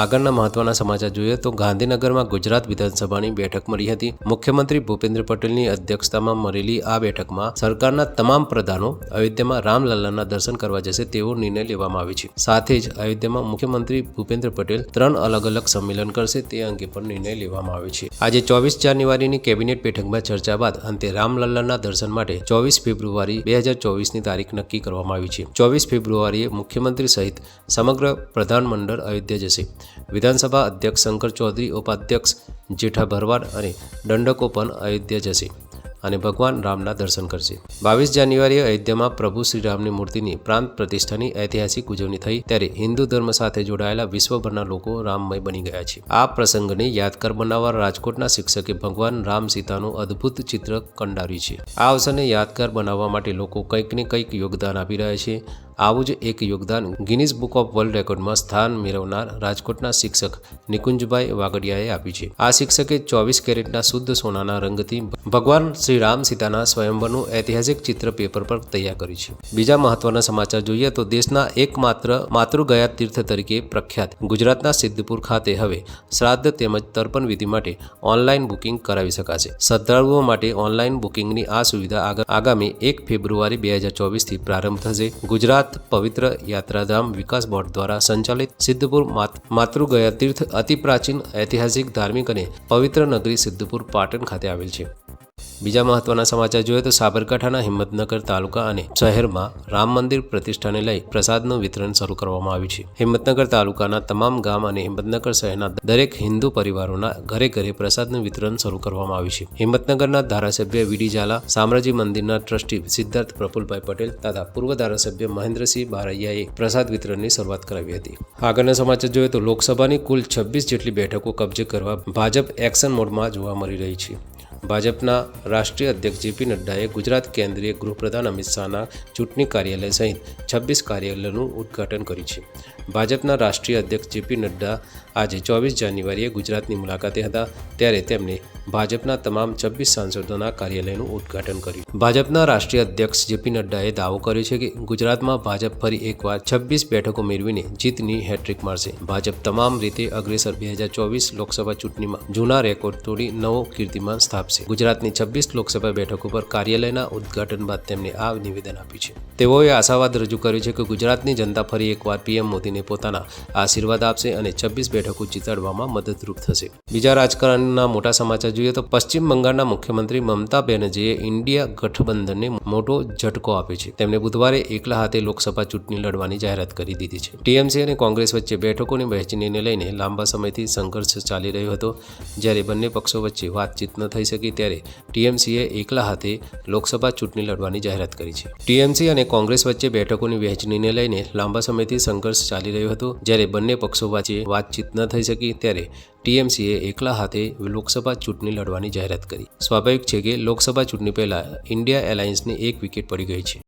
આગળના મહત્વના સમાચાર જોઈએ તો ગાંધીનગરમાં ગુજરાત વિધાનસભાની બેઠક મળી હતી. મુખ્યમંત્રી ભૂપેન્દ્ર પટેલની અધ્યક્ષતામાં મળેલી આ બેઠકમાં સરકારના તમામ પ્રધાનો અયોધ્યામાં રામલલ્લાના દર્શન કરવા જશે તેવો નિર્ણય લેવામાં આવ્યો છે. સાથે જ અયોધ્યામાં મુખ્યમંત્રી ભૂપેન્દ્ર પટેલ ત્રણ અલગ અલગ સંમેલન કરશે તે અંગે પણ નિર્ણય લેવામાં આવ્યો છે. આજે ચોવીસ જાન્યુઆરીની કેબિનેટ બેઠકમાં ચર્ચા બાદ અંતે રામલલ્લાના દર્શન માટે ચોવીસ ફેબ્રુઆરી બે હજાર ચોવીસની તારીખ નક્કી કરવામાં આવી છે. ચોવીસ ફેબ્રુઆરીએ મુખ્યમંત્રી સહિત સમગ્ર પ્રધાનમંડળ અયોધ્યા જશે. વિધાનસભા અધ્યક્ષ શંકર ચૌધરી, ઉપાધ્યક્ષ જેઠા ભરવાડ અને દંડકો પણ અયોધ્યા જશે અને ભગવાન રામના દર્શન કરશે. બાવીસ જાન્યુઆરીએ અયોધ્યામાં પ્રભુ શ્રીરામની મૂર્તિની પ્રાંત પ્રતિષ્ઠાની ઐતિહાસિક ઉજવણી થઈ ત્યારે હિન્દુ ધર્મ સાથે જોડાયેલા વિશ્વભરના લોકો રામમય બની ગયા છે. આ પ્રસંગને યાદગાર બનાવવા રાજકોટના શિક્ષકે ભગવાન રામ સીતાનું અદ્ભુત ચિત્ર કંડાર્યું છે. આ અવસરને યાદગાર બનાવવા માટે લોકો કંઈક ને કંઈક યોગદાન આપી રહ્યા છે. આવું જ એક યોગદાન ગિનિસ બુક ઓફ વર્લ્ડ રેકોર્ડમાં સ્થાન મેળવનાર રાજકોટના શિક્ષક નિકુંજભાઈ વાગડિયાએ આપ્યું છે. આ શિક્ષકે ચોવીસ કેરેટના શુદ્ધ સોનાના રંગથી ભગવાન શ્રી રામ સીતાના સ્વયંવરનું ઐતિહાસિક ચિત્ર પેપર પર તૈયાર કર્યું છે. બીજા મહત્વના સમાચાર જોઈએ તો દેશના એકમાત્ર માતૃગયા તીર્થ તરીકે પ્રખ્યાત ગુજરાતના સિદ્ધપુર ખાતે હવે શ્રાદ્ધ તેમજ તર્પણ વિધિ માટે ઓનલાઈન બુકિંગ કરાવી શકાશે. શ્રદ્ધાળુઓ માટે ઓનલાઈન બુકિંગની આ સુવિધા આગ- આગામી એક ફેબ્રુઆરી બે હજાર ચોવીસથી પ્રારંભ થશે. ગુજરાત પવિત્ર યાત્રાધામ વિકાસ બોર્ડ દ્વારા સંચાલિત સિદ્ધપુર માતૃગયા તીર્થ અતિ પ્રાચીન ઐતિહાસિક ધાર્મિક અને પવિત્ર નગરી સિદ્ધપુર પાટણ ખાતે આવેલ છે. બીજા મહત્વના સમાચાર જોઈએ તો સાબરકાંઠાના હિંમતનગર તાલુકા અને શહેરમાં રામ મંદિર પ્રતિષ્ઠાને લઈ પ્રસાદનું વિતરણ શરૂ કરવામાં આવ્યું છે. હિંમતનગર તાલુકાના તમામ ગામ અને હિંમતનગર શહેરના દરેક હિન્દુ પરિવારોના ઘરે ઘરે પ્રસાદનું વિતરણ શરૂ કરવામાં આવ્યું છે. હિંમતનગરના ધારાસભ્ય વીડી ઝાલા સામ્રાજી મંદિરના ટ્રસ્ટી સિદ્ધાર્થ પ્રફુલભાઈ પટેલ તથા પૂર્વ ધારાસભ્ય મહેન્દ્રસિંહ બારૈયાએ પ્રસાદ વિતરણની શરૂઆત કરાવી હતી. આગળના સમાચાર જોઈએ તો લોકસભાની કુલ છવ્વીસ જેટલી બેઠકો કબજે કરવા ભાજપ એક્શન મોડમાં જોવા મળી રહી છે. ભાજપના રાષ્ટ્રીય અધ્યક્ષ જેપી નડ્ડાએ ગુજરાત કેન્દ્રીય ગૃહપ્રધાન અમિત શાહના ચૂંટણી કાર્યાલય સહિત છવ્વીસ કાર્યાલયનું ઉદ્ઘાટન કર્યું છે. ભાજપના રાષ્ટ્રીય અધ્યક્ષ જેપી નડ્ડા આજે ચોવીસ જાન્યુઆરીએ ગુજરાતની મુલાકાતે હતા. ત્યારે તેમણે ભાજપના તમામ છવ્વીસ સાંસદોના કાર્યાલયનું ઉદ્ઘાટન કર્યું. ભાજપના રાષ્ટ્રીય અધ્યક્ષ જેપી નડ્ડાએ દાવો કર્યો છે કે ગુજરાતમાં ભાજપ ફરી એકવાર છવ્વીસ બેઠકો મેળવીને જીતની હેટ્રિક મારશે. ભાજપ તમામ રીતે અગ્રેસર બે હજાર ચોવીસ લોકસભા ચૂંટણીમાં જૂના રેકોર્ડ તોડી નવો કીર્તિમાન સ્થાપશે. ગુજરાતની છવ્વીસ લોકસભા બેઠકો ઉપર કાર્યાલયના ઉદઘાટન બાદ તેમણે આ નિવેદન આપ્યું છે. તેઓએ આશાવાદ રજૂ કર્યો છે કે ગુજરાતની જનતા ફરી એકવાર પીએમ મોદીને પોતાના આશીર્વાદ આપશે અને છવ્વીસ બેઠકો જીતાડવામાં મદદરૂપ થશે. બીજા રાજકારણના મોટા સમાચાર જોઈએ તો પશ્ચિમ બંગાળના મુખ્યમંત્રી મમતા બેનર્જીએ ઇન્ડિયા ગઠબંધનને મોટો ઝટકો આપ્યો છે. તેમણે બુધવારે એકલા હાથે લોકસભા ચૂંટણી લડવાની જાહેરાત કરી દીધી છે. ટીએમસી અને કોંગ્રેસ વચ્ચે બેઠકોની વહેંચણીને લઈને લાંબા સમયથી સંઘર્ષ ચાલી રહ્યો હતો. જ્યારે બંને પક્ષો વચ્ચે વાતચીત ન થઈ શકી ત્યારે ટીએમસીએ એકલા હાથે લોકસભા ચૂંટણી લડવાની જાહેરાત કરી છે. ટીએમસી અને કોંગ્રેસ વચ્ચે બેઠકોની વહેંચણીને લઈને લાંબા સમયથી સંઘર્ષ ચાલી રહ્યો હતો. જ્યારે બંને પક્ષો વચ્ચે વાતચીત ન થઈ શકી, ત્યારે ટીએમસીએ એકલા હાથે લોકસભા ચૂંટણી લડવાની જાહેરાત કરી. સ્વાભાવિક છે કે લોકસભા ચૂંટણી પહેલા ઇન્ડિયા એલાયન્સની એક વિકેટ પડી ગઈ છે.